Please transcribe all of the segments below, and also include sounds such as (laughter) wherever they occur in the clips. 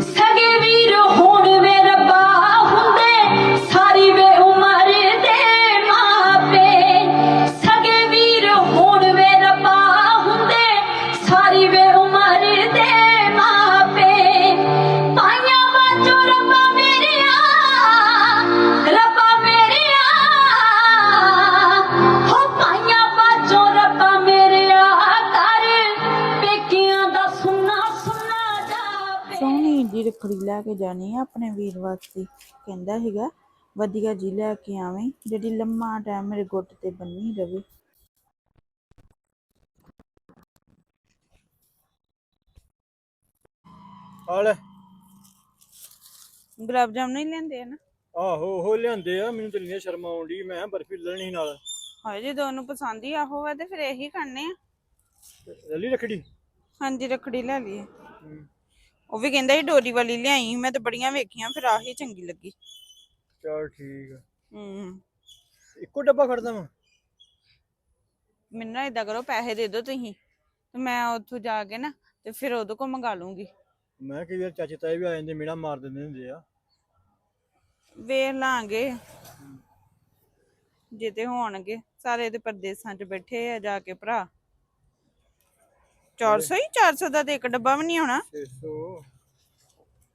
ਸਗੇ ਲੈ ਕੇ ਜਾਣੀ ਆ ਆਪਣੇ ਵੀਰ ਵਾਸਤੇ ਕਹਿੰਦਾ ਹੈਗਾ ਵਧੀਆ ਜੀ ਲੈ ਕੇ ਆਵੇਂ ਜਿਹੜੀ ਲੰਮਾ ਟਾਈਮ ਮੇਰੇ ਗੁੱਟ ਤੇ ਬੰਨੀ ਰਵੇ। ਆ ਲੈ। ਗੁਲਾਬ ਜਾਮਨ ਹੀ ਲੈਂਦੇ ਆ ਨਾ ਆਹੋ ਉਹ ਲਿਆਂਦੇ ਆ ਮੈਨੂੰ ਤੇ ਇੰਨੀ ਸ਼ਰਮ ਆਉਂਦੀ ਮੈਂ ਬਰਫੀ ਲੈਣੀ ਨਾਲ। ਹਾਏ ਜੇ ਦੋਨੋਂ ਪਸੰਦ ਹੀ ਆਹੋ ਵਾ ਤੇ ਫਿਰ ਇਹੀ ਖਾਣੇ ਆ। ਲੱਲੀ ਰਖੜੀ? ਹਾਂਜੀ ਰੱਖੜੀ ਲੈ ਲਈਏ ਉਹ ਵੀ ਕਹਿੰਦਾ ਸੀ ਡੋਰੀ ਵਾਲੀ ਲਿਆਈ ਮੈਂ ਤਾਂ ਬੜੀਆਂ ਵੇਖੀਆਂ ਫਿਰ ਆਹੀ ਚੰਗੀ ਲੱਗੀ। ਚਲ ਠੀਕ ਆ। ਹੂੰ। ਇੱਕੋ ਡੱਬਾ ਖੜਦਾ ਮੈਂ ਮੈਨੂੰ ਨਾ ਏਦਾਂ ਕਰੋ ਪੈਸੇ ਦੇ ਦਿਓ ਤੁਸੀਂ ਤੇ ਮੈਂ ਉੱਥੋਂ ਜਾ ਕੇ ਨਾ ਤੇ ਫਿਰ ਉਹਦੇ ਕੋਲ ਮੰਗਾ ਲੂੰਗੀ। ਮੈਂ ਕਈ ਵਾਰ ਚਾਚੇ ਤਾਏ ਵੀ ਆ ਜਾਂਦੇ ਮੇੜਾ ਮਾਰ ਦਿੰਦੇ ਹੁੰਦੇ ਆ। ਵੇਖ ਲਾਂਗੇ। ਜੇ ਤੇ ਹੋਣਗੇ ਸਾਰੇ ਦੇ ਪਰਦੇਸਾਂ 'ਚ ਬੈਠੇ ਆ ਜਾ ਕੇ ਭਰਾ। 400 ਹੀ? 400 ਦਾ ਤੇ ਇੱਕ ਡੱਬਾ ਵੀ ਨਹੀਂ ਹੋਣਾ 600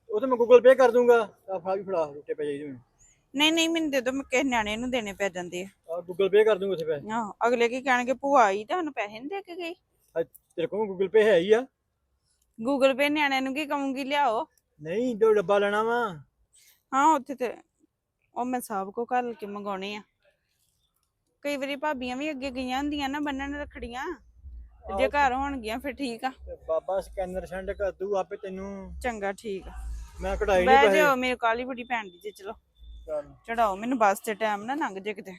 ਉਹ ਤਾਂ ਮੈਂ ਗੂਗਲ ਪੇ ਕਰ ਦੂੰਗਾ। ਆ ਫੜਾ ਵੀ ਫੜਾ ਰੁੱਟੇ ਪੈ ਜਾਈਦੇ ਮੈਨੂੰ। ਨਹੀਂ ਨਹੀਂ ਮੈਨੂੰ ਦੇ ਦੋ ਮੈਂ ਕਿਸੇ ਨਿਆਣੇ ਨੂੰ ਦੇਣੇ ਪੈ ਜਾਂਦੇ ਆ। ਆ ਗੂਗਲ ਪੇ ਕਰ ਦੂੰਗਾ ਉੱਥੇ ਪੈਸੇ ਆਹੋ ਅਗਲੇ ਕੀ ਕਹਿਣਗੇ ਭੂਆ ਆਈ ਤੁਹਾਨੂੰ ਪੈਸੇ ਨਹੀਂ ਦੇ ਕੇ ਗਈ। ਆ, ਤੇਰੇ ਕੋਲ ਗੂਗਲ ਪੇ ਹੈ ਹੀ ਆ। ਗੂਗਲ ਪੇ ਨਿਆਣਿਆਂ ਨੂੰ ਕੀ ਕਹੂੰਗੀ ਲਿਆਓ। ਨਹੀਂ ਜੋ ਡੱਬਾ ਲੈਣਾ ਵਾ। ਹਾਂ ਉੱਥੇ ਤੇ ਉਹ ਮੈਂ ਸਭ ਕੋ ਘੱਲ ਕੇ ਮੰਗਾਉਣੇ ਆ। ਕਈ ਵਾਰੀ ਭਾਬੀਆਂ ਵੀ ਅੱਗੇ ਗਈਆਂ ਹੁੰਦੀਆਂ ਨਾ ਬੰਨਣ ਰੱਖੜੀਆਂ। ਜੇ ਘਰ ਹੋਣਗੀਆਂ ਫਿਰ ਠੀਕ ਆ। ਤੇ ਬਾਬਾ ਸਕੈਨਰ ਸੈਂਡ ਕਰ ਦੂ ਆਪੇ ਤੈਨੂੰ ਚੰਗਾ ਠੀਕ ਆ। ਮੈਂ ਕਢਾਈ ਨਹੀਂ ਬਹਿ ਜਾਓ ਮੇਰੇ ਕਾਲੀ ਬੜੀ ਭੈਣ ਦੀ ਜੀ ਚਲੋ ਚੱਲ। ਚੜਾਓ ਮੈਨੂੰ ਬੱਸ ਤੇ ਟਾਈਮ ਨਾ ਲੰਘ ਜੇ ਕਿਤੇ।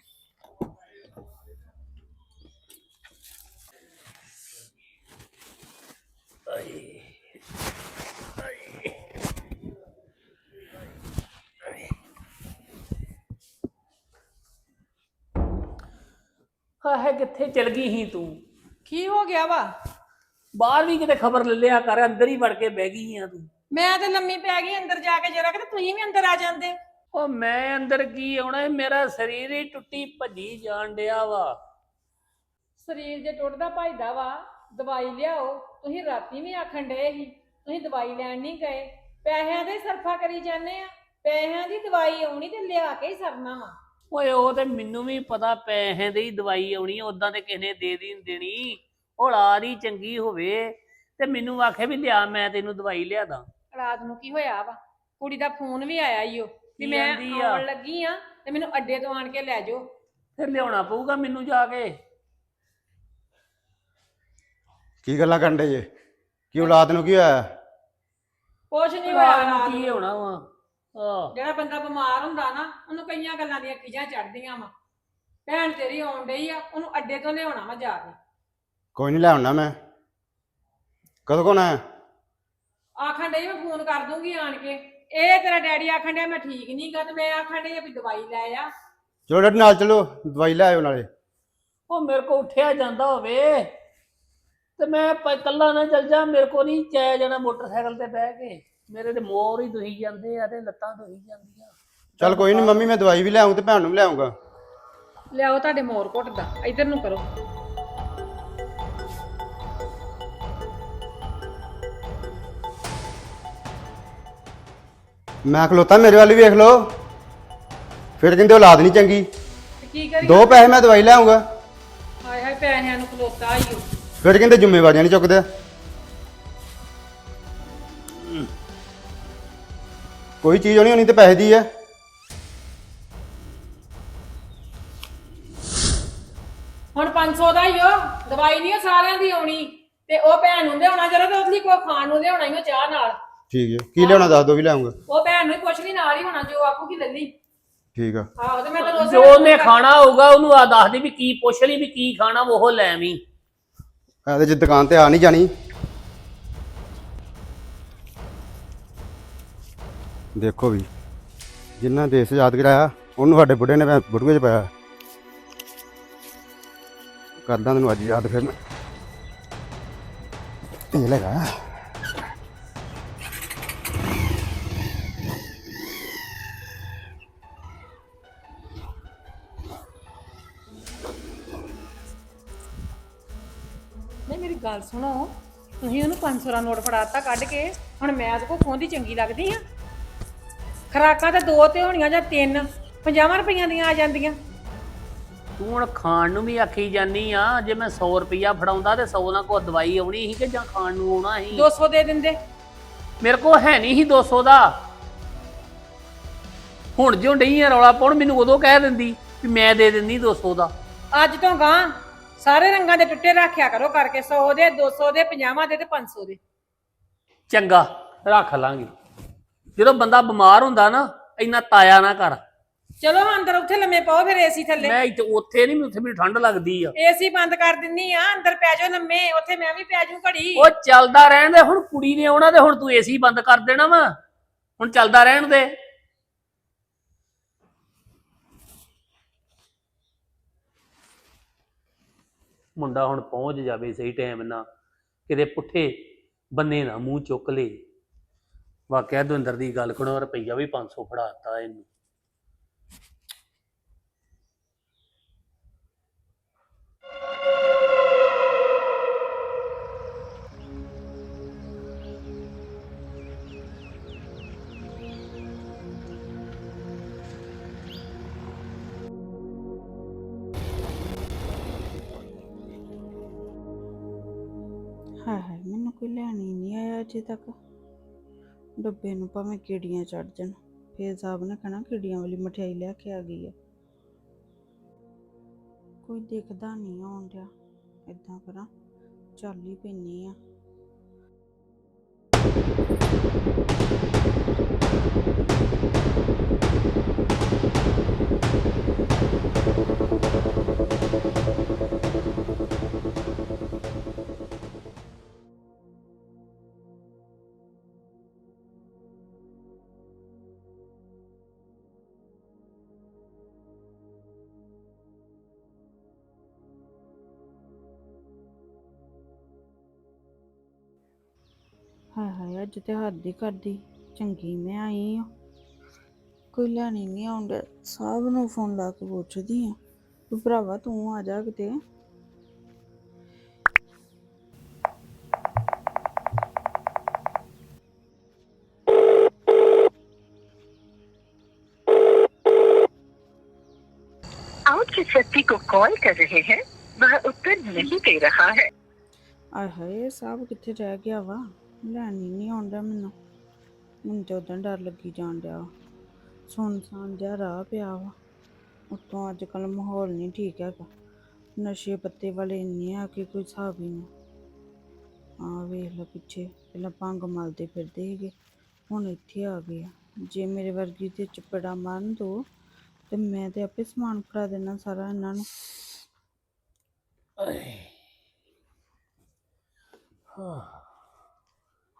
ਹਾਏ ਕਿੱਥੇ ਚਲ ਗਈ ਸੀ ਤੂੰ? ਕੀ ਹੋ ਗਿਆ ਵਾ? ਬਾਹਰ ਵੀ ਕਿਤੇ ਖਬਰ ਲੈ ਲਿਆ ਕਰ ਅੰਦਰ ਹੀ ਵੜ ਕੇ ਬਹਿ ਗਈ ਆ ਤੂੰ। ਮੈਂ ਤੇ ਲੰਮੀ ਪੈ ਗਈ ਅੰਦਰ ਜਾ ਕੇ ਜਰਾ ਕਿ ਤੁਸੀਂ ਵੀ ਅੰਦਰ ਆ ਜਾਂਦੇ। ਉਹ ਮੈਂ ਅੰਦਰ ਕੀ ਆਉਣਾ ਮੇਰਾ ਸਰੀਰ ਹੀ ਟੁੱਟੀ ਭੱਜੀ ਜਾਣ ਡਿਆ ਵਾ। ਸਰੀਰ ਜੇ ਟੁੱਟਦਾ ਭਜਦਾ ਵਾ ਦਵਾਈ ਲਿਆਓ। ਤੁਸੀਂ ਰਾਤੀ ਵੀ ਆਖਣ ਡਏ ਸੀ ਤੁਸੀਂ ਦਵਾਈ ਲੈਣ ਨਹੀਂ ਗਏ। ਪੈਸਿਆਂ ਦੇ ਸਰਫਾ ਕਰੀ ਜਾਂਦੇ ਆ। ਪੈਸਿਆਂ ਦੀ ਦਵਾਈ ਆਉਣੀ ਤੇ ਲਿਆ ਕੇ ਹੀ ਸਰਨਾ ਵਾ। ਓਏ ਉਹ ਤੇ ਮੈਨੂੰ ਵੀ ਪਤਾ ਪੈਸੇ ਦੀ ਹੀ ਦਵਾਈ ਆਉਣੀ ਉਦਾਂ ਤੇ ਕਿਸੇ ਨੇ ਦੇ ਦੀ ਨੀ ਦੇਣੀ। ਔਲਾਦ ਹੀ ਚੰਗੀ ਹੋਵੇ ਤੇ ਮੈਨੂੰ ਆਖੇ ਵੀ ਲਿਆ ਮੈਂ ਤੈਨੂੰ ਦਵਾਈ ਲਿਆ ਦਾਂ। ਰਾਤ ਨੂੰ ਕੀ ਹੋਇਆ ਵਾ? ਕੁੜੀ ਦਾ ਫੋਨ ਵੀ ਆਇਆ ਈ ਓ ਵੀ ਕੀ ਮੈਂ ਆ? ਆਉਣ ਲੱਗੀ ਆ ਤੇ ਮੈਨੂੰ ਅੱਡੇ ਤੋਂ ਆਣ ਕੇ ਲੈ ਜਾਓ। ਫਿਰ ਲਿਆਉਣਾ ਪਊਗਾ ਮੈਨੂੰ ਜਾ ਕੇ। ਕੀ ਗੱਲਾਂ ਕਰਨ ਡੇ ਜੇ? ਕੀ ਔਲਾਦ ਨੂੰ ਕੀ ਹੋਇਆ? ਕੁਛ ਨਹੀਂ ਹੋਇਆ ਰਾਤ ਨੂੰ ਰਾਤ ਕੀ। ਹੋਣਾ ਵਾ? ਆਹ। ਜਿਹੜਾ ਬੰਦਾ ਬਿਮਾਰ ਹੁੰਦਾ ਨਾ ਉਹਨੂੰ ਕਈਆਂ ਗੱਲਾਂ ਦੀਆਂ ਖਿਜਾਂ ਚੜਦੀਆਂ ਵਾ। ਭੈਣ ਤੇਰੀ ਆਉਣ ਡਈ ਆ ਉਹਨੂੰ ਅੱਡੇ ਤੋਂ ਲਿਆਉਣਾ ਵਾ ਜਾ ਕੇ। ਕੋਈ ਨਹੀਂ ਲੈ ਆਉਣਾ ਮੈਂ। ਕਦੋਂ ਕੋਣ ਆਖਣ ਡਈ ਮੈਂ ਫੋਨ ਕਰ ਦੂੰਗੀ ਆਣ ਕੇ। ਇਹ ਤੇਰਾ ਡੈਡੀ ਆਖਣ ਡਿਆ ਮੈਂ ਠੀਕ ਨਹੀਂ ਗਾ ਤੇ ਮੈਂ ਆਖਣ ਡਈ ਆ ਵੀ ਦਵਾਈ ਲੈ ਆ। ਚਲੋ ਡੈਡੀ ਨਾਲ ਚਲੋ ਦਵਾਈ ਲੈ ਆਇਓ ਨਾਲੇ। ਉਹ ਮੇਰੇ ਕੋ ਉੱਠਿਆ ਜਾਂਦਾ ਹੋਵੇ। ਤੇ ਮੈਂ ਪ- ਇਕੱਲਾ ਨਾ ਚੱਲ ਜਾ ਮੇਰੇ ਕੋ ਨਹੀਂ ਚਾਇਆ ਜਾਣਾ ਮੋਟਰਸਾਈਕਲ ਤੇ ਬਹਿ ਕੇ। ਮੇਰੇ ਤੇ ਮੋਰ ਹੀ ਦੁਹੀ ਜਾਂਦੇ ਆ ਤੇ ਲੱਤਾਂ ਦੁਹੀ ਜਾਂਦੀਆਂ। ਚਲ ਕੋਈ ਨਹੀਂ ਮੰਮੀ ਮੈਂ ਦਵਾਈ ਵੀ ਲੈ ਆਉਂ ਤੇ ਭੈਣ ਨੂੰ ਵੀ ਲੈ ਆਉਂਗਾ ਲਿਆਓ ਤੁਹਾਡੇ ਮੋਰ ਘੁੱਟ ਦਾ ਇਧਰ ਨੂੰ ਕਰੋ। ਮੈਂ ਖਲੋਤਾ ਮੇਰੇ ਵੱਲ ਵੀ ਵੇਖ ਲਓ। ਫਿਰ ਕਹਿੰਦੇ ਔਲਾਦ ਨਹੀਂ ਚੰਗੀ। ਤੇ ਕੀ ਕਰੀ ਦੋ ਪੈਸੇ ਮੈਂ ਦਵਾਈ ਲੈ ਆਉਂਗਾ ਹਾਏ ਹਾਏ ਪੈਸਿਆਂ ਨੂੰ ਖਲੋਤਾ ਓ। ਫਿਰ ਕਹਿੰਦੇ ਜ਼ਿੰਮੇਵਾਰੀਆਂ ਨਹੀਂ ਚੁੱਕਦੇ। ਕੋਈ ਚੀਜ਼ ਹੋਣੀ ਹੋਣੀ ਤੇ ਪੈਸੇ ਦੀ ਹੈ ਹੁਣ 500 ਦਾ ਹੀ ਓ ਦਵਾਈ ਨਹੀਂ ਸਾਰਿਆਂ ਦੀ ਆਉਣੀ। ਤੇ ਉਹ ਭੈਣ ਨੂੰ ਲਿਆਉਣਾ ਜਰਾ ਤੇ ਉਹਦੇ ਲਈ ਕੋਈ ਖਾਣ ਨੂੰ ਲਿਆਉਣਾ ਹੀ ਉਹ ਚਾਹ ਨਾਲ। ਠੀਕ ਹੈ ਕੀ ਲਿਆਉਣਾ ਦੱਸ ਦੋ ਵੀ ਲੈ ਆਉਂਗਾ ਉਹ ਭੈਣ ਨੂੰ ਹੀ ਪੁੱਛ ਲਈ ਨਾਲ ਹੀ ਹੋਣਾ ਜੋ ਆਖੂਗੀ ਲੱਲੀ ਠੀਕ ਆ। ਆਹੋ ਤੇ ਮੈਂ ਤਾਂ ਜੋ ਉਹਨੇ ਖਾਣਾ ਹੋਊਗਾ ਉਹਨੂੰ ਆ ਦੱਸ ਦੇ ਵੀ ਕੀ ਪੁੱਛ ਲਈ ਵੀ ਕੀ ਖਾਣਾ ਉਹ ਲੈ ਆਵੀਂ। ਇਹਦੇ ਚ ਦੁਕਾਨ ਤੇ ਆ ਨਹੀਂ ਜਾਣੀ। ਦੇਖੋ ਵੀ ਜਿੰਨਾ ਦੇਸ਼ ਯਾਦ ਕਰਾਇਆ, ਉਹਨੂੰ ਸਾਡੇ ਬੁੱਢੇ ਨੇ ਬੁੱਢੇ 'ਚ ਪਾਇਆ। ਕਰਦਾ ਤੈਨੂੰ ਅੱਜ ਯਾਦ ਫਿਰ ਇਹ ਲਗਾ ਮੇਰੀ ਗੱਲ ਸੁਣੋ। ਤੁਸੀਂ ਉਹਨੂੰ 500 ਦਾ ਨੋਟ ਫੜਾਤਾ ਕੱਢ ਕੇ। ਹੁਣ ਮੈਂ ਉਹਦੇ ਕੋਲ ਖੋਂਦੀ ਚੰਗੀ ਲੱਗਦੀ ਆ। ਖਰਾਕਾਂ ਤੇ ਦੋ ਤੇ ਹੋਣੀਆਂ ਜਾਂ ਤਿੰਨ। 50 ਰੁਪਈਆਂ ਦੀਆਂ ਆ ਜਾਂਦੀਆਂ। ਤੂੰ ਹੁਣ ਖਾਣ ਨੂੰ ਵੀ ਆਖੀ ਜਾਨੀ ਆ ਜੇ ਮੈਂ 100 ਰੁਪਿਆ ਫੜਾਉਂਦਾ ਤੇ 100 ਨਾਲ ਕੋ ਦਵਾਈ ਆਉਣੀ ਸੀ ਕਿ ਜਾਂ ਖਾਣ ਨੂੰ ਆਉਣਾ ਸੀ? 200 ਦੇ ਦਿੰਦੇ। ਮੇਰੇ ਕੋ ਹੈ ਨਹੀਂ ਸੀ 200 ਦਾ। ਹੁਣ ਜਿਉਂ ਡਈ ਆ ਰੌਲਾ ਪਾਉਣ ਮੈਨੂੰ ਉਦੋਂ ਕਹਿ ਦਿੰਦੀ ਵੀ ਮੈਂ ਦੇ ਦਿੰਦੀ 200 ਦਾ। ਅੱਜ ਤੋਂ ਗਾਂ ਸਾਰੇ ਰੰਗਾਂ ਦੇ ਟੁੱਟੇ ਰੱਖਿਆ ਕਰੋ ਕਰਕੇ 100 ਦੇ 200 ਦੇ 50 ਦੇ ਤੇ 500 ਦੇ। ਚੰਗਾ ਰੱਖ ਲਾਂਗੇ। ਜਦੋਂ ਬੰਦਾ ਬਿਮਾਰ ਹੁੰਦਾ ਨਾ ਇੰਨਾ ਤਾਇਆ ਨਾ ਕਰ। ਚਲੋ ਅੰਦਰ ਉੱਥੇ ਲੰਮੇ ਪਾਓ ਫਿਰ ਏਸੀ ਥੱਲੇ। ਮੈਂ ਇੱਥੇ ਉੱਥੇ ਨਹੀਂ ਉੱਥੇ ਮੈਨੂੰ ਠੰਡ ਲੱਗਦੀ ਆ। ਏਸੀ ਬੰਦ ਕਰ ਦਿੰਨੀ ਆ ਅੰਦਰ ਪੈ ਜਾਓ ਲੰਮੇ ਉੱਥੇ ਮੈਂ ਵੀ ਪੈ ਜਾਊਂ ਘੜੀ। ਉਹ ਚੱਲਦਾ ਰਹਿਣ ਦੇ ਹੁਣ ਕੁੜੀ ਨੇ ਆਉਣਾ ਤੇ ਹੁਣ ਤੂੰ ਏਸੀ ਬੰਦ ਕਰ ਦੇਣਾ ਵਾ। ਹੁਣ ਚੱਲਦਾ ਰਹਿਣ ਦੇ। ਮੁੰਡਾ ਹੁਣ ਪਹੁੰਚ ਜਾਵੇ ਸਹੀ ਟਾਈਮ ਨਾਲ ਕਿਤੇ ਪੁੱਠੇ ਬੰਨੇ ਨਾ ਮੂੰਹ ਚੁੱਕ ਲੇ। ਵਾਕਿਆ ਦਵਿੰਦਰ ਦੀ ਗੱਲ ਕਰੋ ਰੁਪਈਆ ਵੀ 500 ਫੜਾਤਾ ਇਹਨੂੰ। ਹਾਏ ਹਾਏ, ਮੈਨੂੰ ਕੋਈ ਲੈਣੀ ਨਹੀਂ ਆਇਆ ਅਜੇ ਤੱਕ। ਡੱਬੇ ਨੂੰ ਭਾਵੇਂ ਕੀੜੀਆਂ ਚੜ ਜਾਣ। ਫੇਰ ਸਾਹਿਬ ਨੇ ਕਹਣਾ ਕੀੜੀਆਂ ਵਾਲੀ ਮਠਿਆਈ ਲੈ ਕੇ ਆ ਗਈ ਆ। ਕੋਈ ਦੇਖਦਾ ਨਹੀਂ ਆਉਣ ਡਿਆ। ਏਦਾਂ ਕਰਾਂ, ਚੱਲ ਹੀ ਪੈਣੀ ਆ। ਹਾਏ ਹਾਏ ਅੱਜ ਤੇ ਹੱਦ ਹੀ ਕਰਦੀ ਚੰਗੀ ਮੈਂ ਆਈ ਆ ਕੋਈ ਲੈਣੀ ਨਹੀਂ ਆਉਂਦਾ ਸਾਹਿਬ ਨੂੰ ਫੋਨ ਲਾ ਕੇ ਪੁੱਛਦੀ ਆ ਵੀ ਭਰਾਵਾ ਤੂੰ ਆ ਜਾ ਕਿਤੇ आप जिस व्यक्ति को कॉल कर रहे हैं वह उत्तर नहीं दे रहा है ਆਏ ਹਾਏ ਸਾਹਿਬ ਕਿੱਥੇ ਰਹਿ ਗਿਆ ਵਾ ਲੈਣੀ ਨਹੀਂ ਆਉਂਦਾ ਮੈਨੂੰ। ਮੈਨੂੰ ਤੇ ਉਦੋਂ ਡਰ ਲੱਗੀ ਜਾਣ ਡਿਆ ਸੁੰਨਸਾਨ ਜਿਹਾ ਰਾਹ ਪਿਆ ਵਾ। ਉਤੋਂ ਅੱਜ ਕੱਲ ਮਾਹੌਲ ਨਹੀਂ ਠੀਕ ਹੈਗਾ। ਨਸ਼ੇ ਪੱਤੇ ਵਾਲੇ ਇੰਨੇ ਆ ਕਿ ਕੋਈ ਹਿਸਾਬ ਹੀ ਨਹੀਂ। ਆ ਵੇਖ ਲਓ ਪਿੱਛੇ, ਪਹਿਲਾਂ ਭੰਗ ਮਲਦੇ ਫਿਰਦੇ ਸੀਗੇ, ਹੁਣ ਇੱਥੇ ਆ ਗਏ ਆ। ਜੇ ਮੇਰੇ ਵਰਗੀ ਤੇ ਚਪੜਾ ਮਾਰਨ ਦੋ, ਤੇ ਮੈਂ ਤੇ ਆਪੇ ਸਮਾਨ ਫੜਾ ਦੇਣਾ ਸਾਰਾ ਇਹਨਾਂ ਨੂੰ।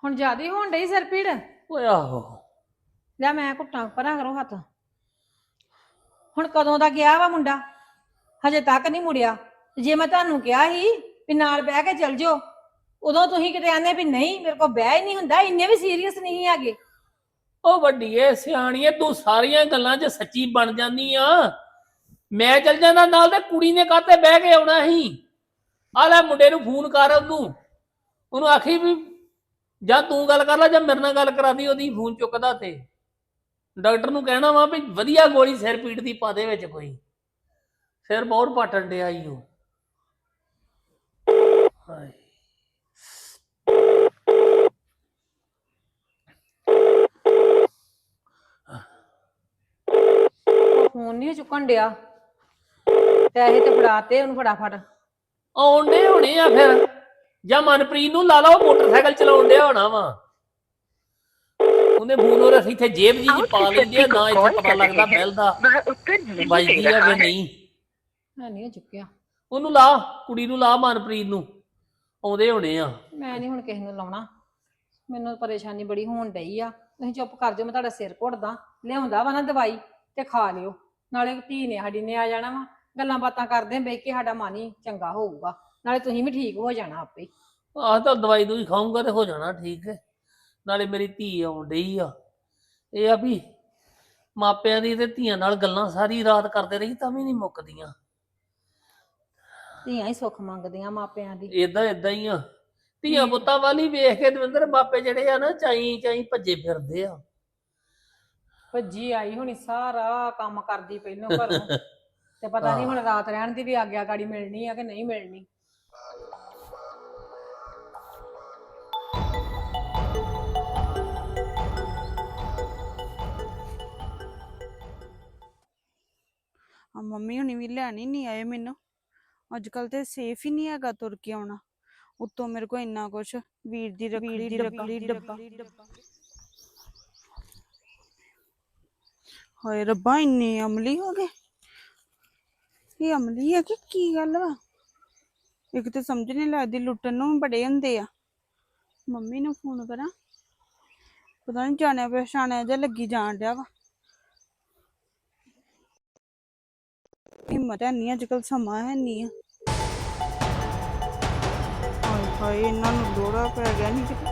ਹੁਣ ਜਿਆਦੀ ਹੋਣ ਡਈ ਸਿਰ ਪੀੜ? ਓਏ ਆਹੋ। ਲੈ ਮੈਂ ਘੁੱਟਾਂ ਪਰਾਂ ਕਰੋ ਹੱਥ। ਹੁਣ ਕਦੋਂ ਦਾ ਗਿਆ ਵਾ ਮੁੰਡਾ? ਹਜੇ ਤੱਕ ਨਹੀਂ ਮੁੜਿਆ। ਤੇ ਜੇ ਮੈਂ ਤੁਹਾਨੂੰ ਕਿਹਾ ਸੀ ਵੀ ਨਾਲ ਬਹਿ ਕੇ ਚੱਲ ਜਾਓ ਉਦੋਂ ਤੁਸੀਂ ਕਿਤੇ ਆਨੇ ਵੀ ਨਹੀਂ ਮੇਰੇ ਕੋਲ ਬਹਿ ਹੀ ਨਹੀਂ ਹੁੰਦਾ ਇੰਨੇ ਵੀ ਸੀਰੀਅਸ ਨਹੀਂ ਹੈਗੇ। ਉਹ ਵੱਡੀਏ ਸਿਆਣੀਏ ਤੂੰ ਸਾਰੀਆਂ ਗੱਲਾਂ 'ਚ ਸੱਚੀ ਬਣ ਜਾਂਦੀ ਆ। ਮੈਂ ਚੱਲ ਜਾਂਦਾ ਨਾਲ ਤੇ ਕੁੜੀ ਨੇ ਕਾਤੇ ਬਹਿ ਕੇ ਆਉਣਾ ਸੀ? ਆ ਲੈ ਮੁੰਡੇ ਨੂੰ ਫੋਨ ਕਰ ਉਹਨੂੰ। ਉਹਨੂੰ ਆਖੀ ਵੀ ਜਾਂ ਤੂੰ ਗੱਲ ਕਰ ਲੈ ਜਾਂ ਮੇਰੇ ਨਾਲ ਗੱਲ ਕਰਾਦੀ ਉਹਦੀ ਫੋਨ ਚੁੱਕਦਾ ਤੇ ਡਾਕਟਰ ਨੂੰ ਕਹਿਣਾ ਵਾ ਵੀ ਵਧੀਆ ਗੋਲੀ ਸਿਰ ਪੀੜ ਦੀ ਪਾ ਦੇ ਵਿੱਚ ਕੋਈ। ਸਿਰ ਬਹੁਤ ਪਾਟਣ ਡਿਆ ਈ ਉਹ ਹਾਏ। ਫੋਨ ਨਹੀਂ ਚੁੱਕਣ ਡਿਆ। ਪੈਸੇ ਤੇ ਫੜਾਤੇ ਉਹਨੂੰ ਫਟਾਫਟ। ਆਉਂਦੇ ਹੋਣੇ ਆ ਫਿਰ। ਜਾਂ ਮਨਪ੍ਰੀਤ ਨੂੰ ਲਾ ਲਾ ਉਹ ਮੋਟਰਸਾਈਕਲ ਚਲਾਉਣ ਡਿਆ ਹੋਣਾ ਵਾ। ਉਹਨੇ ਬੂਨੋ ਰਸ ਇੱਥੇ ਜੇਬ ਜੀ ਚ ਪਾ ਲੈਂਦੀ ਆ ਨਾ ਇੱਥੇ ਪਤਾ ਲੱਗਦਾ ਬੈਲ ਦਾ। ਵੱਜਦੀ ਆ ਕਿ ਨਹੀਂ। ਮੈਂ ਨਹੀਂ ਚੁੱਕਿਆ। ਉਹਨੂੰ ਲਾ ਕੁੜੀ ਨੂੰ ਲਾ ਮਨਪ੍ਰੀਤ ਨੂੰ। ਆਉਂਦੇ ਹੋਣੇ ਆ। ਮੈਂ ਨਹੀਂ ਹੁਣ ਕਿਸੇ ਨੂੰ ਲਾਉਣਾ। ਮੈਨੂੰ ਪਰੇਸ਼ਾਨੀ ਬੜੀ ਹੋਣ ਡਈ ਆ। ਤੁਸੀਂ ਚੁੱਪ ਕਰ ਜਾਓ ਮੈਂ ਤੁਹਾਡਾ ਸਿਰ ਘੁੱਟਦਾ। ਲਿਆਉਂਦਾ ਵਾ ਨਾ ਦਵਾਈ ਤੇ ਖਾ ਲਿਓ। ਨਾਲੇ ਧੀ ਨੇ ਸਾਡੀ ਨੇ ਆ ਜਾਣਾ ਵਾ। ਗੱਲਾਂ ਬਾਤਾਂ ਕਰਦੇ ਬੈ ਕੇ ਸਾਡਾ ਮਨ ਹੀ ਚੰਗਾ ਹੋਊਗਾ। ਨਾਲੇ ਤੁਸੀਂ ਵੀ ਠੀਕ ਹੋ ਜਾਣਾ ਆਪੇ। ਆਹ ਤਾਂ ਦਵਾਈ ਦੂਈ ਖਾਊਂਗਾ ਤੇ ਹੋ ਜਾਣਾ ਠੀਕ ਹੈ। ਨਾਲੇ ਮੇਰੀ ਧੀ ਆਉਣ ਡਈ ਆ। ਇਹ ਆ ਵੀ ਮਾਪਿਆਂ ਦੀ ਤੇ ਧੀਆਂ ਨਾਲ ਗੱਲਾਂ ਸਾਰੀ ਰਾਤ ਕਰਦੇ ਰਹੀ ਤਾਂ ਵੀ ਨਹੀਂ ਮੁੱਕਦੀਆਂ। ਧੀਆਂ ਹੀ ਸੁੱਖ ਮੰਗਦੀਆਂ ਮਾਪਿਆਂ ਦੀ। ਇਦਾਂ ਇਦਾਂ ਹੀ ਆ। ਧੀਆਂ ਪੁੱਤਾਂ ਵਾਲੀ ਵੇਖ ਕੇ ਦਵਿੰਦਰ ਮਾਪੇ ਜਿਹੜੇ ਆ ਨਾ ਚਾਈ ਚਾਈ ਭੱਜੇ ਫਿਰਦੇ ਆ। ਭੱਜੀ ਆਈ ਹੁਣੀ ਸਾਰਾ ਕੰਮ ਕਰਦੀ ਪਹਿਲੋਂ ਘਰੋਂ। (laughs) ਤੇ ਪਤਾ ਨਹੀਂ ਹੁਣ ਰਾਤ ਰਹਿਣ ਦੀ ਵੀ ਆਗਿਆ ਗਾੜੀ ਮਿਲਣੀ ਆ ਕਿ ਨਹੀਂ ਮਿਲਣੀ। ਆ ਮੰਮੀ ਹੁਣੀ ਵੀ ਲੈਣ ਹੀ ਨਹੀਂ ਆਏ ਮੈਨੂੰ। ਅੱਜ ਕੱਲ ਤੇ ਸੇਫ ਹੀ ਨਹੀਂ ਹੈਗਾ ਤੁਰ ਕੇ ਆਉਣਾ। ਉੱਤੋਂ ਮੇਰੇ ਕੋਲ ਇੰਨਾ ਕੁਛ ਵੀਰ ਦੀ ਰੱਖੜੀ ਰੱਖੜੀ ਡੱਬਾ। ਹਾਏ ਰੱਬਾ ਇੰਨੇ ਅਮਲੀ ਹੋ ਗਏ ਇਹ ਅਮਲੀ ਹੈ ਕਿ ਕੀ ਗੱਲ ਵਾ? ਇੱਕ ਤੇ ਸਮਝ ਨਹੀਂ ਲੱਗਦੀ ਲੁੱਟਣ ਨੂੰ ਬੜੇ ਹੁੰਦੇ ਆ। ਮੰਮੀ ਨੂੰ ਫੋਨ ਕਰਾਂ। ਪਤਾ ਨਹੀਂ ਜਾਣਿਆ ਪਛਾਣਿਆ ਜਿਹਾ ਲੱਗੀ ਜਾਣ ਡਿਆ ਵਾ। ਹਿੰਮਤ ਹੈ ਨਹੀਂ ਅੱਜ ਕੱਲ ਸਮਾਂ ਹੈ ਨਹੀਂ ਹਾਏ ਹਾਏ ਇਹਨਾਂ ਨੂੰ ਲੋੜਾ ਪੈ ਗਿਆ ਨਹੀਂ ਕਿਤੇ।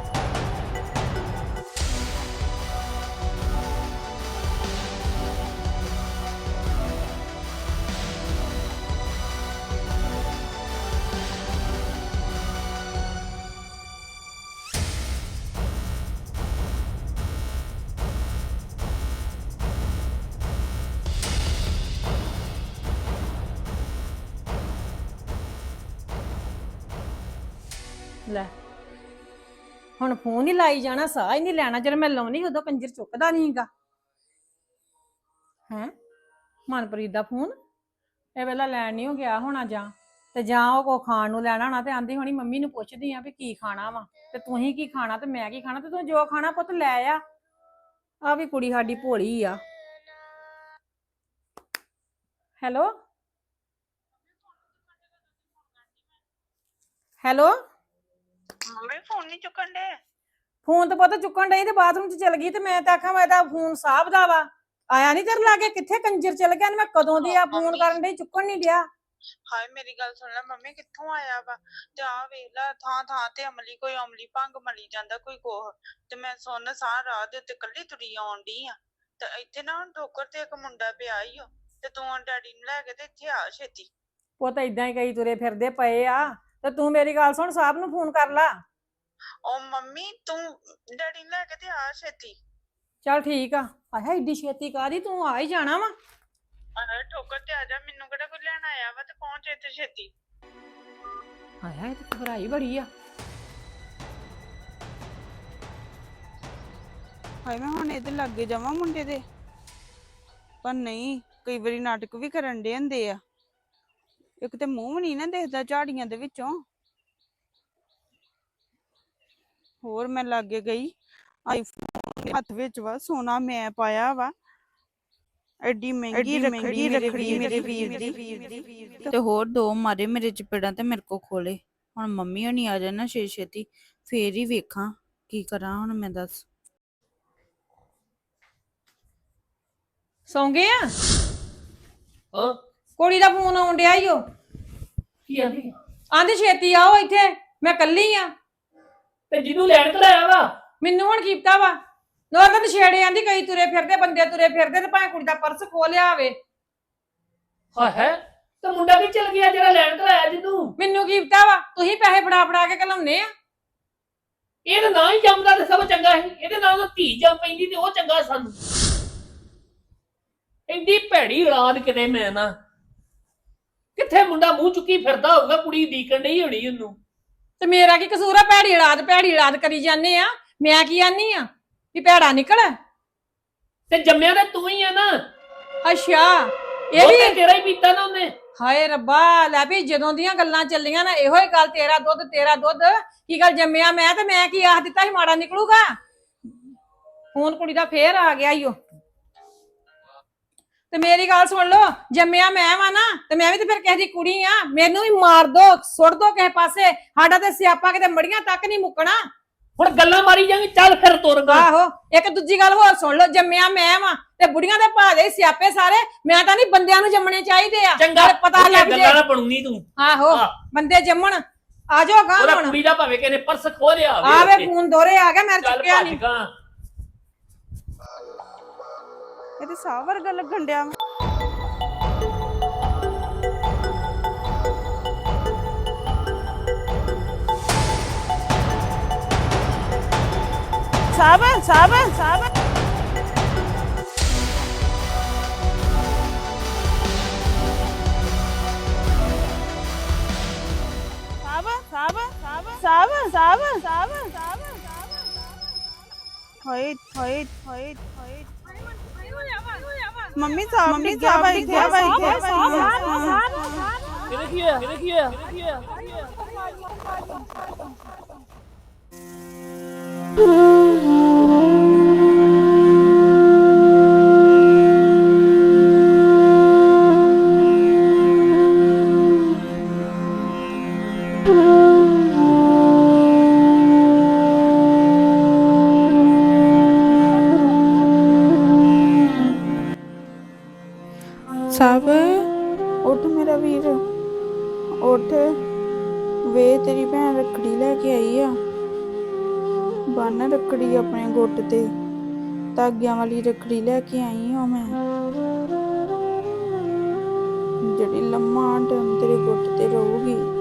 ਲੈ। ਹੁਣ ਫੋਨ ਹੀ ਲਾਈ ਜਾਣਾ, ਸਾਹ ਹੀ ਨਹੀਂ ਲੈਣਾ, ਜਦੋਂ ਮੈਂ ਲਾਉਣੀ ਉਦੋਂ ਕੰਜਰ ਚੁੱਕਦਾ ਨਹੀਂਗਾ ਹੈ? ਮਨਪ੍ਰੀਤ ਦਾ ਫੋਨ? ਇਹ ਵੇਲਾ ਲੈਣ ਨਹੀਂ ਹੋ ਗਿਆ ਹੋਣਾ ਜਾਂ। ਤੇ ਜਾਂ ਉਹ ਕੋ ਖਾਣ ਨੂੰ ਲੈਣਾ ਹੋਣਾ ਤੇ ਆਂਦੀ ਹੋਣੀ, ਮੰਮੀ ਨੂੰ ਪੁੱਛਦੀ ਆ ਵੀ ਕੀ ਖਾਣਾ ਵਾ। ਤੇ ਤੂੰ ਹੀ ਕੀ ਖਾਣਾ ਤੇ ਮੈਂ ਕੀ ਖਾਣਾ? ਤੇ ਤੂੰ ਜੋ ਖਾਣਾ ਪੁੱਤ ਲੈ ਆ। ਆ ਵੀ ਕੁੜੀ ਸਾਡੀ ਭੋਲੀ ਆ। ਹੈਲੋ? ਹੈਲੋ? ਮੰਮੀ ਫੋਨ ਨਹੀਂ ਚੁੱਕਣ ਦੇ ਫੋਨ ਤੇ ਪਤਾ ਚੁੱਕਣ ਡਈ ਤੇ ਬਾਥਰੂਮ 'ਚ ਚਲ ਗਈ ਤੇ ਮੈਂ ਤਾਂ ਆਖਾਂ ਮੈਂ ਤਾਂ ਫੋਨ ਸਾਹਬਦਾ ਵਾ। ਆਇਆ ਨਹੀਂ ਤੇਰੇ ਲਾਗੇ? ਕਿੱਥੇ ਕੰਜਰ ਚਲ ਗਿਆ? ਨੀ ਮੈਂ ਕਦੋਂ ਦੀ ਆ ਫੋਨ ਕਰਨ ਡਈ? ਚੁੱਕਣ ਨਹੀਂ ਡਿਆ। ਹਾਏ ਮੇਰੀ ਗੱਲ ਸੁਣ ਲੈ ਮੰਮੀ ਕਿੱਥੋਂ ਆਇਆ ਵਾ? ਤੇ ਆ ਵੇਖ ਲੈ ਥਾਂ ਥਾਂ ਤੇ ਅਮਲੀ ਕੋਈ ਅਮਲੀ ਭੰਗ ਮਲੀ ਜਾਂਦਾ ਕੋਈ ਕੋਹ। ਤੇ ਮੈਂ ਸੁਣ ਸਾਹ ਰਾਹ ਦੇ ਉੱਤੇ ਕੱਲੀ ਤੁਰੀ ਆਉਣ ਡਈ ਆ। ਤੇ ਇੱਥੇ ਨਾ ਹੁਣ ਠੋਕਰ ਤੇ ਇੱਕ ਮੁੰਡਾ ਪਿਆ ਈ ਓ ਤੇ ਤੂੰ ਡੈਡੀ ਨੂੰ ਲੈ ਕੇ ਤੇ ਇੱਥੇ ਆ ਛੇਤੀ। ਉਹ ਤਾਂ ਇਦਾਂ ਹੀ ਕਈ ਤੁਰੇ ਫਿਰਦੇ ਪਏ ਆ। ਤੇ ਤੂੰ ਮੇਰੀ ਗੱਲ ਸੁਣ ਸਾਹਿਬ ਨੂੰ ਫੋਨ ਕਰ ਲਾ। ਓ ਮੰਮੀ ਤੂੰ ਡੈਡੀ ਨੂੰ ਲੈ ਕੇ ਤੇ ਆ ਛੇਤੀ। ਚੱਲ ਠੀਕ ਆ। ਆਇਆ ਏਡੀ ਛੇਤੀ ਕਾਦੀ ਤੂੰ ਆ ਹੀ ਜਾਣਾ ਵਾ। ਅਰੇ ਠੋਕਰ ਤੇ ਆ ਜਾ ਮੈਨੂੰ ਕਿਹੜਾ ਕੋਈ ਲੈਣ ਆਇਆ ਵਾ ਤੇ ਪਹੁੰਚ ਇੱਥੇ ਛੇਤੀ। ਆਇਆ ਇਹ ਤਾਂ ਘਬਰਾਈ ਬੜੀ ਆ। ਹਾਏ ਮੈਂ ਹੁਣ ਇਹਦੇ ਲੱਗੇ ਜਾਵਾਂ ਮੁੰਡੇ ਦੇ। ਪਰ ਨਹੀਂ ਕਈ ਵਾਰੀ ਨਾਟਕ ਵੀ ਕਰਨ ਦੇ ਹੁੰਦੇ ਆ। ਇੱਕ ਤੇ ਮੂੰਹ ਵੀ ਨਹੀਂ ਨਾ ਦਿਖਦਾ ਝਾੜੀਆਂ ਦੇ ਵਿੱਚੋਂ। ਹੋਰ ਮੈਂ ਲਾਗੇ ਗਈ ਆਈਫੋਨ ਹੱਥ ਵਿੱਚ ਵਾ ਸੋਨਾ ਮੈਂ ਪਾਇਆ ਵਾ। ਐਡੀ ਮਹਿੰਗੀ ਰੱਖੜੀ ਰੱਖੜੀ ਮੇਰੇ ਵੀਰ ਦੀ ਤੇ ਹੋਰ ਦੋ ਮਾਰੇ ਮੇਰੇ ਚਪੇੜਾਂ ਤੇ ਮੇਰੇ ਕੋ ਖੋਲੇ। ਹੁਣ ਮੰਮੀ ਹੋਣੀ ਆ ਜਾਣਾ ਛੇ ਛੇਤੀ ਫੇਰ ਹੀ ਵੇਖਾਂ ਕੀ ਕਰਾਂ ਹੁਣ ਮੈਂ ਦੱਸ। ਸੌਂ ਗਏ ਆ? ਹਾਂ। ਕੁੜੀ ਦਾ ਫੋਨ ਆਉਣ ਡਿਆ ਈ ਓ। ਕੀ ਆਂਦੀ? ਆਂਦੀ ਛੇਤੀ ਆਓ ਇੱਥੇ ਮੈਂ ਕੱਲੀ ਆ। ਤੇ ਜਿਹਨੂੰ ਲੈਣ ਕਲਾਇਆ ਵਾ? ਮੈਨੂੰ ਹੁਣ ਕੀਪਤਾ ਵਾ? ਨੋ ਤਾਂ ਛੇੜੇ ਆਂਦੀ ਕਈ ਤੁਰੇ ਫਿਰਦੇ ਬੰਦੇ ਤੁਰੇ ਫਿਰਦੇ ਤੇ ਭਾਵੇਂ ਕੁੜੀ ਦਾ ਪਰਸ ਖੋਲਿਆ ਹੋਵੇ। ਹਾਂ ਹੈ ਤੇ ਮੁੰਡਾ ਵੀ ਚਲ ਗਿਆ ਜਿਹੜਾ ਲੈਣ ਕਲਾਇਆ ਜਿਹਨੂੰ? ਮੈਨੂੰ ਕੀਪਤਾ ਵਾ? ਤੁਸੀਂ ਪੈਸੇ ਫੜਾ ਫੜਾ ਕੇ ਘਲਾਉਂਦੇ ਆ। ਇਹਦਾ ਨਾਂ ਹੀ ਜੰਮਦਾ ਤੇ ਸਭ ਚੰਗਾ ਸੀ। ਇਹਦੇ ਨਾਲ ਤਾਂ ਧੀ ਜੰਮ ਪੈਂਦੀ ਤੇ ਉਹ ਚੰਗਾ ਸਾਨੂੰ। ਇੰਦੀ ਭੈੜੀ ਔਲਾਦ ਕਿਤੇ ਮੈਂ ਨਾ। ਕਿੱਥੇ ਮੁੰਡਾ ਮੂੰਹ ਚੁੱਕੀ ਫਿਰਦਾ ਹੋਊਗਾ ਕੁੜੀ ਡੀਕਣ ਨਹੀਂ ਹੋਣੀ ਉਹਨੂੰ। ਤੇ ਮੇਰਾ ਕੀ ਕਸੂਰ ਆ? ਭੈੜੀ ਰਾਤ ਭੈੜੀ ਰਾਤ ਕਰੀ ਜਾਂਦੇ ਆ। ਮੈਂ ਕੀ ਆਨੀ ਆ ਵੀ ਭੈੜਾ ਨਿਕਲ? ਤੇ ਜੰਮਿਆ ਤੇ ਤੂੰ ਹੀ ਆ ਨਾ। ਅੱਛਾ ਇਹ ਉਹ ਵੀ ਤੇਰਾ ਹੀ ਪੀਤਾ ਨਾ ਉਹਨੇ। ਹਾਏ ਰੱਬਾ ਲੈ ਵੀ ਜਦੋਂ ਦੀਆਂ ਗੱਲਾਂ ਚੱਲੀਆਂ ਨਾ ਇਹੋ ਹੀ ਗੱਲ ਤੇਰਾ ਦੁੱਧ ਤੇਰਾ ਦੁੱਧ। ਕੀ ਗੱਲ ਜੰਮਿਆ ਮੈਂ ਤੇ ਮੈਂ ਕੀ ਆਖ ਦਿੱਤਾ ਸੀ ਮਾੜਾ ਨਿਕਲੂਗਾ? ਫੋਨ ਕੁੜੀ ਦਾ ਫੇਰ ਆ ਗਿਆ ਈਓ ਤੇ ਮੇਰੀ ਗੱਲ ਸੁਣ ਲਓ ਜੰਮਿਆ ਮੈਂ ਵਾ ਨਾ ਤੇ ਮੈਂ ਵੀ ਤੇ ਫਿਰ ਕਿਸੇ ਦੀ ਕੁੜੀ ਆ। ਮੈਨੂੰ ਵੀ ਮਾਰ ਦੋ ਸੁੱਟ ਦੋ ਕਿਸੇ ਪਾਸੇ। ਸਾਡਾ ਤੇ ਸਿਆਪਾ ਕਿਤੇ ਮੜੀਆਂ ਤੱਕ ਨਹੀਂ ਮੁੱਕਣਾ। ਹੁਣ ਗੱਲਾਂ ਮਾਰੀ ਜਾਂਗੇ ਚੱਲ ਫਿਰ ਤੁਰ ਗਾ। ਆਹੋ ਇੱਕ ਦੂਜੀ ਗੱਲ ਹੋਰ ਸੁਣ ਲਓ ਜੰਮਿਆ ਮੈਂ ਵਾ ਤੇ ਬੁੜੀਆਂ ਦੇ ਭਾਦੇ ਸਿਆਪੇ ਸਾਰੇ ਮੈਂ ਤਾਂ ਨਹੀਂ ਬੰਦਿਆਂ ਨੂੰ ਜੰਮਣੇ ਚਾਹੀਦੇ ਆ। ਚੰਗਾ ਪਤਾ ਉਹਦੀਆਂ ਲੱਗ ਜੇ। ਗੱਲਾਂ ਨਾ ਬਣੂਨੀ ਤੂੰ। ਆਹੋ ਹਾਂ। ਬੰਦੇ ਜੰਮਣ ਆ ਜਾਓ ਗਾਂ ਉਹਦਾ ਹੁਣ। ਕੁੜੀ ਦਾ ਭਾਵੇਂ ਕਿਨੇ ਪਰਸ ਖੋਲਿਆ ਆਵੇ। ਫੋਨ ਦੋਰੇ ਆ ਗਿਆ ਮੈਂ ਚੱਲ ਚੁੱਕਿਆ ਭੱਜ ਨਹੀਂ ਗਾ। ਇਹ ਤੇ ਸਾਹ ਵਰਗਾ ਲੱਗਣ ਡਿਆ ਵਾ। ਸਾਬਣ ਸਾਬਣ ਸਾਬਣ ਸਾਬਣ ਸਾਬਣ ਸਾਬਣ ਸਾਬਣ ਹੋਏ ਹੋਏ ਹੋਏ। ਮੰਮੀ ਸਾਹਿਬ ਮੰਮੀ ਸਾਹਿਬ ਆਈ ਥਿਆ ਬਾਈ ਥਿਆ ਬਾਈ ਕਿਹਦੇ ਕੀ ਹੈ ਕਿਹਦੇ ਲੈ ਆ। ਬੰਨ ਰੱਖੜੀ ਆਪਣੇ ਗੁੱਟ ਤੇ। ਧਾਗਿਆਂ ਵਾਲੀ ਰੱਖੜੀ ਲੈ ਕੇ ਆਈ ਹਾਂ ਮੈਂ। ਜਿਹੜੀ ਲੰਮਾ ਟਾਈਮ ਤੇਰੇ ਗੁੱਟ ਤੇ ਰਹੂਗੀ।